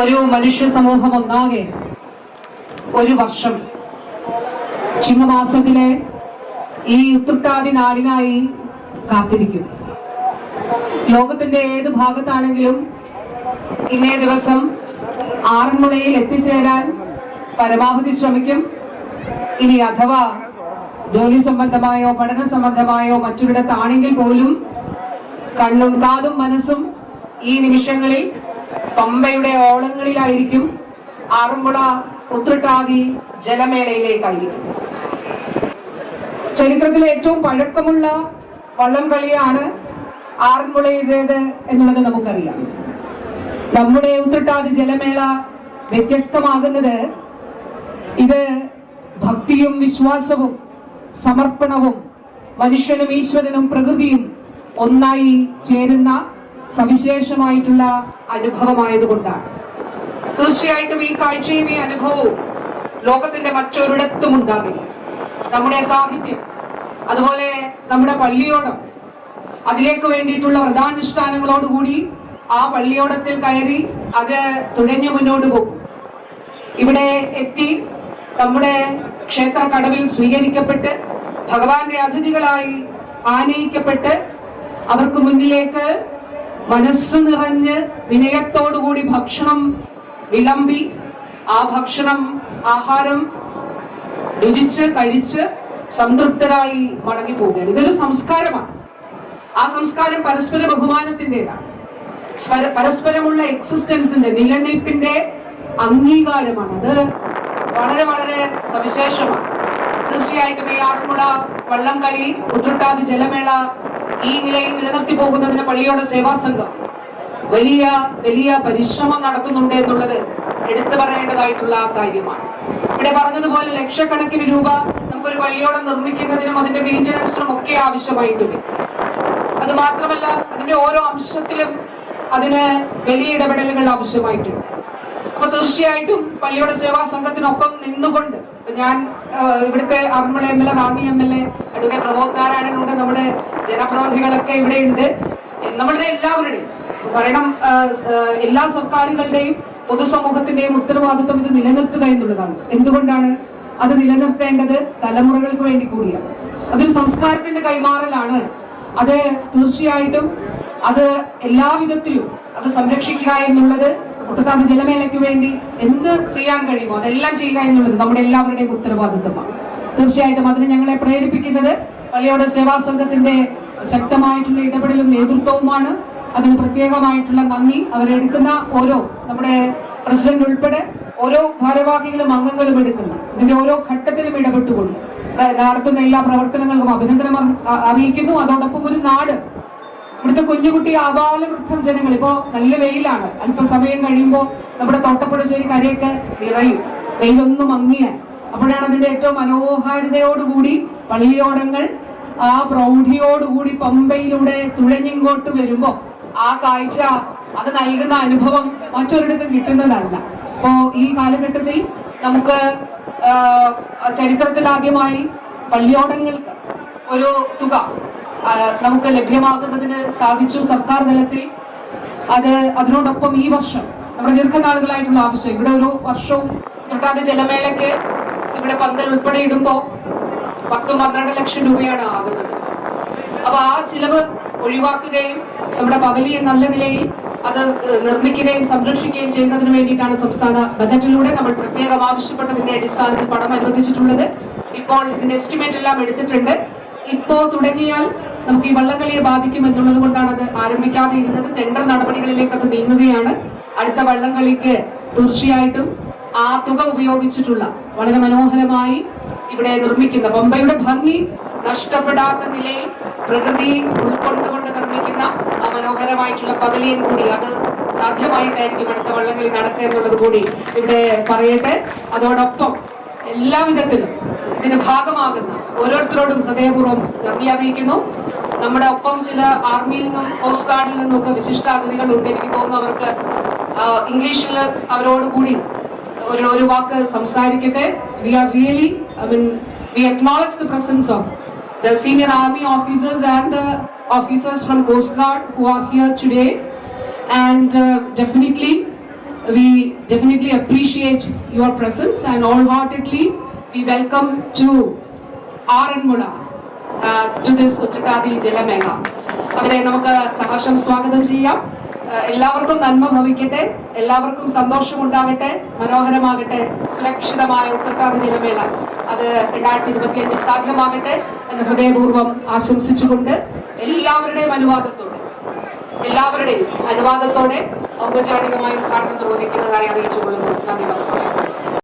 ഒരു മനുഷ്യ സമൂഹം ഒന്നാകെ ഒരു വർഷം. ചിങ്ങമാസത്തിലെ ഈ ഉത്രട്ടാതി നാളിനായി കാത്തിരിക്കും. ലോകത്തിന്റെ ഏത് ഭാഗത്താണെങ്കിലും ഇന്നേ ദിവസം ആറന്മുളയിൽ എത്തിച്ചേരാൻ പരമാവധി ശ്രമിക്കും. ഇനി അഥവാ ജോലി സംബന്ധമായോ പഠന സംബന്ധമായോ മറ്റൊരിടത്താണെങ്കിൽ പോലും കണ്ണും കാതും മനസ്സും ഈ നിമിഷങ്ങളിൽ പമ്പയുടെ ഓളങ്ങളിലായിരിക്കും ആറന്മുള ഉത്രട്ടാതി ജലമേളയിലേക്കായിരിക്കും. ചരിത്രത്തിലെ ഏറ്റവും പഴക്കമുള്ള വള്ളം കളിയാണ് ആറന്മുളയുടേത് എന്നുള്ളത് നമുക്കറിയാം. നമ്മുടെ ഉത്രട്ടാതി ജലമേള വ്യത്യസ്തമാകുന്നത് ഇത് ഭക്തിയും വിശ്വാസവും സമർപ്പണവും മനുഷ്യനും ഈശ്വരനും പ്രകൃതിയും ഒന്നായി ചേരുന്ന സവിശേഷമായിട്ടുള്ള അനുഭവമായതുകൊണ്ടാണ്. തീർച്ചയായിട്ടും ഈ കാഴ്ചയും ഈ അനുഭവവും ലോകത്തിന്റെ മറ്റൊരിടത്തും ഉണ്ടാകില്ല. നമ്മുടെ സാഹിത്യം അതുപോലെ നമ്മുടെ പള്ളിയോടം അതിലേക്ക് വേണ്ടിയിട്ടുള്ള വ്രതാനുഷ്ഠാനങ്ങളോടുകൂടി ആ പള്ളിയോടത്തിൽ കയറി അത് തുഴഞ്ഞു മുന്നോട്ട് പോകും. ഇവിടെ എത്തി നമ്മുടെ ക്ഷേത്ര കടവിൽ സ്വീകരിക്കപ്പെട്ട് ഭഗവാന്റെ അതിഥികളായി ആനയിക്കപ്പെട്ട് അവർക്ക് മുന്നിലേക്ക് മനസ്സ് നിറഞ്ഞ് വിനയത്തോടുകൂടി ഭക്ഷണം വിളമ്പി ആ ഭക്ഷണം ആഹാരം രുചിച്ച് കഴിച്ച് സംതൃപ്തരായി മടങ്ങി പോവുകയാണ് ഇതൊരു സംസ്കാരമാണ്. ആ സംസ്കാരം പരസ്പര ബഹുമാനത്തിന്റെതാണ്. പരസ്പരമുള്ള എക്സിസ്റ്റൻസിന്റെ നിലനിൽപ്പിന്റെ അംഗീകാരമാണ്. അത് വളരെ വളരെ സവിശേഷമാണ്. തീർച്ചയായിട്ടും ഈ ആറന്മുള വള്ളംകളി ഉത്രട്ടാതി ജലമേള ഈ നിലയിൽ നിലനിർത്തി പോകുന്നതിന് പള്ളിയുടെ സേവാ സംഘം വലിയ വലിയ പരിശ്രമം നടത്തുന്നുണ്ട് എന്നുള്ളത് എടുത്തു പറയേണ്ടതായിട്ടുള്ള കാര്യമാണ്. ഇവിടെ പറഞ്ഞതുപോലെ ലക്ഷക്കണക്കിന് രൂപ നമുക്കൊരു പള്ളിയോടം നിർമ്മിക്കുന്നതിനും അതിന്റെ മെയിന്റനൻസിനും ഒക്കെ ആവശ്യമായിട്ട് വരും അത് മാത്രമല്ല അതിന്റെ ഓരോ അംശത്തിലും അതിന് വലിയ ഇടപെടലുകൾ ആവശ്യമായിട്ടുണ്ട്. അപ്പൊ തീർച്ചയായിട്ടും പള്ളിയുടെ സേവാ സംഘത്തിനൊപ്പം നിന്നുകൊണ്ട് ഞാൻ ഇവിടുത്തെ Aranmula M L A Ranni M L A advocate Pramod നാരായണനുണ്ട് നമ്മുടെ ജനപ്രതിനിധികളൊക്കെ ഇവിടെ ഉണ്ട്. നമ്മളുടെ എല്ലാവരുടെയും ഭരണം എല്ലാ സർക്കാരുകളുടെയും പൊതുസമൂഹത്തിന്റെയും ഉത്തരവാദിത്വം ഇത് നിലനിർത്തുക എന്നുള്ളതാണ്. എന്തുകൊണ്ടാണ് അത് നിലനിർത്തേണ്ടത്? തലമുറകൾക്ക് വേണ്ടി കൂടിയാണ്. അതൊരു സംസ്കാരത്തിന്റെ കൈമാറലാണ്. അത് തീർച്ചയായിട്ടും അത് എല്ലാവിധത്തിലും അത് സംരക്ഷിക്കുക എന്നുള്ളത് മുത്തത്താത് ജലമേളയ്ക്ക് വേണ്ടി എന്ത് ചെയ്യാൻ കഴിയുമോ അതെല്ലാം ചെയ്യുക എന്നുള്ളത് നമ്മുടെ എല്ലാവരുടെയും ഉത്തരവാദിത്വമാണ്. തീർച്ചയായിട്ടും അതിന് ഞങ്ങളെ പ്രേരിപ്പിക്കുന്നത് പള്ളിയോട് സേവാ സംഘത്തിന്റെ ശക്തമായിട്ടുള്ള ഇടപെടലും നേതൃത്വവുമാണ്. അതിന് പ്രത്യേകമായിട്ടുള്ള നന്ദി. അവരെടുക്കുന്ന ഓരോ നമ്മുടെ പ്രസിഡന്റ് ഉൾപ്പെടെ ഓരോ ഭാരവാഹികളും അംഗങ്ങളും എടുക്കുന്ന ഇതിന്റെ ഓരോ ഘട്ടത്തിലും ഇടപെട്ടുകൊണ്ട് നടത്തുന്ന എല്ലാ പ്രവർത്തനങ്ങൾക്കും അഭിനന്ദനം അറി- അറിയിക്കുന്നു. അതോടൊപ്പം ഒരു നാട്. ഇവിടുത്തെ കുഞ്ഞുകുട്ടി ആബാലവൃദ്ധം ജനങ്ങൾ ഇപ്പോ നല്ല വെയിലാണ്. അല്പസമയം കഴിയുമ്പോൾ നമ്മുടെ തോട്ടപ്പുഴശ്ശേരി കരയൊക്കെ നിറയും. വെയിലൊന്നും മങ്ങിയാൽ അപ്പോഴാണ് അതിന്റെ ഏറ്റവും മനോഹാരിതയോടുകൂടി പള്ളിയോടങ്ങൾ ആ പ്രൗഢിയോടുകൂടി പമ്പയിലൂടെ തുഴഞ്ഞിങ്ങോട്ട് വരുമ്പോൾ ആ കാഴ്ച അത് നൽകുന്ന അനുഭവം മറ്റൊരിടത്തും കിട്ടുന്നതല്ല. അപ്പോ ഈ കാലഘട്ടത്തിൽ നമുക്ക് ചരിത്രത്തിൽ ആദ്യമായി പള്ളിയോടങ്ങൾക്ക് ഒരു തുക നമുക്ക് ലഭ്യമാകുന്നതിന് സാധിച്ചു സർക്കാർ തലത്തിൽ. അത് അതിനോടൊപ്പം ഈ വർഷം നമ്മുടെ ദീർഘനാളുകളായിട്ടുള്ള ആവശ്യം. ഇവിടെ ഒരു വർഷവും തൊട്ടാതെ ജലമേളയ്ക്ക് ഇവിടെ പന്തൽ ഉൾപ്പെടെ ഇടുമ്പോൾ പത്തും പന്ത്രണ്ട് ലക്ഷം രൂപയാണ് ആകുന്നത്. അപ്പൊ ആ ചിലവ് ഒഴിവാക്കുകയും നമ്മുടെ പവലിയെ നല്ല നിലയിൽ അത് നിർമ്മിക്കുകയും സംരക്ഷിക്കുകയും ചെയ്യുന്നതിന് വേണ്ടിയിട്ടാണ് സംസ്ഥാന ബജറ്റിലൂടെ നമ്മൾ പ്രത്യേകം ആവശ്യപ്പെട്ടതിന്റെ അടിസ്ഥാനത്തിൽ പണം അനുവദിച്ചിട്ടുള്ളത്. ഇപ്പോൾ ഇതിന്റെ എസ്റ്റിമേറ്റ് എല്ലാം എടുത്തിട്ടുണ്ട്. ഇപ്പോ തുടങ്ങിയാൽ നമുക്ക് ഈ വള്ളംകളിയെ ബാധിക്കും എന്നുള്ളത് കൊണ്ടാണ് അത് ആരംഭിക്കാതെ ഇരുന്നത്. ടെൻഡർ നടപടികളിലേക്ക് അത് നീങ്ങുകയാണ്. അടുത്ത വള്ളംകളിക്ക് തീർച്ചയായിട്ടും ആ തുക ഉപയോഗിച്ചിട്ടുള്ള വളരെ മനോഹരമായി ഇവിടെ നിർമ്മിക്കുന്ന പമ്പയുടെ ഭംഗി നഷ്ടപ്പെടാത്ത നിലയിൽ പ്രകൃതി ഉൾക്കൊണ്ടുകൊണ്ട് നിർമ്മിക്കുന്ന ആ മനോഹരമായിട്ടുള്ള പകലിയൻ കൂടി. അത് സാധ്യമായിട്ടായിരിക്കും അടുത്ത വള്ളംകളി നടക്കുക എന്നുള്ളത് കൂടി ഇവിടെ പറയട്ടെ. അതോടൊപ്പം എല്ലാ വിധത്തിലും ഇതിന് ഭാഗമാകുന്ന ഓരോരുത്തരോടും ഹൃദയപൂർവം നന്ദി അറിയിക്കുന്നു. നമ്മുടെ ഒപ്പം ചില ആർമിയിൽ നിന്നും കോസ്റ്റ് ഗാർഡിൽ നിന്നും ഒക്കെ വിശിഷ്ട അതിഥികൾ ഉണ്ട്. എനിക്ക് തോന്നുന്നു അവർക്ക് ഇംഗ്ലീഷിൽ അവരോട് കൂടി ഒരു ഒരു വാക്ക് സംസാരിക്കട്ടെ we are really I mean we acknowledge the presence of senior army officers and the officers from Coast Guard who are here today. And uh, definitely, we definitely appreciate your presence and wholeheartedly we welcome to Aranmula uh, to this Uttaradi Jalamela. അവരെ നമുക്ക് സഹർഷം സ്വാഗതം ചെയ്യാം എല്ലാവർക്കും നന്മ ഭവിക്കട്ടെ. എല്ലാവർക്കും സന്തോഷം ഉണ്ടാകട്ടെ മനോഹരമാകട്ടെ. സുരക്ഷിതമായ ഉത്രട്ടാതി ജലമേള അത് രണ്ടായിരത്തി ഇരുപത്തിയഞ്ചിൽ സാധ്യമാകട്ടെ എന്ന് ഹൃദയപൂർവം ആശംസിച്ചുകൊണ്ട് എല്ലാവരുടെയും അനുവാദത്തോടെ എല്ലാവരുടെയും അനുവാദത്തോടെ ഔപചാരികമായി ഉദ്ഘാടനം നിർവഹിക്കുന്നതായി അറിയിച്ചുകൊള്ളുന്നു. നന്ദി നമസ്കാരം.